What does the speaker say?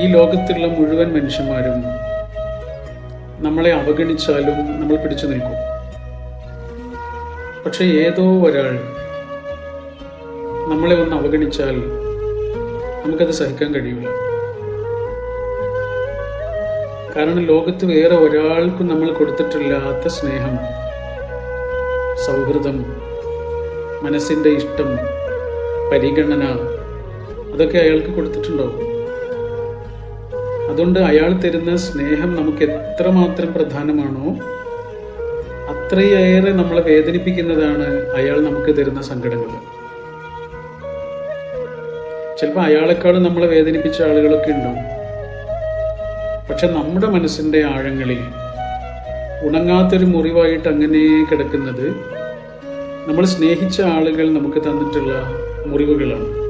ഈ ലോകത്തുള്ള മുഴുവൻ മനുഷ്യന്മാരും നമ്മളെ അവഗണിച്ചാലും നമ്മൾ പിടിച്ചു നിൽക്കും. പക്ഷെ ഏതോ ഒരാൾ നമ്മളെ ഒന്ന് അവഗണിച്ചാൽ നമുക്കത് സഹിക്കാൻ കഴിയില്ല കാരണം ലോകത്ത് വേറെ ഒരാൾക്കും നമ്മൾ കൊടുത്തിട്ടില്ലാത്ത സ്നേഹം സൗഹൃദം മനസ്സിന്റെ ഇഷ്ടം പരിഗണന അതൊക്കെ അയാൾക്ക് കൊടുത്തിട്ടുണ്ടാവും. അതുകൊണ്ട് അയാൾ തരുന്ന സ്നേഹം നമുക്ക് എത്രമാത്രം പ്രധാനമാണോ അത്രയേറെ നമ്മളെ വേദനിപ്പിക്കുന്നതാണ് അയാൾ നമുക്ക് തരുന്ന സങ്കടങ്ങൾ. ചിലപ്പോൾ അയാളെക്കാളും നമ്മളെ വേദനിപ്പിച്ച ആളുകളൊക്കെ ഉണ്ടാവും. പക്ഷെ നമ്മുടെ മനസ്സിന്റെ ആഴങ്ങളിൽ ഉണങ്ങാത്തൊരു മുറിവായിട്ട് അങ്ങനെ കിടക്കുന്നത് നമ്മൾ സ്നേഹിച്ച ആളുകൾ നമുക്ക് തന്നിട്ടുള്ള മുറിവുകളാണ്.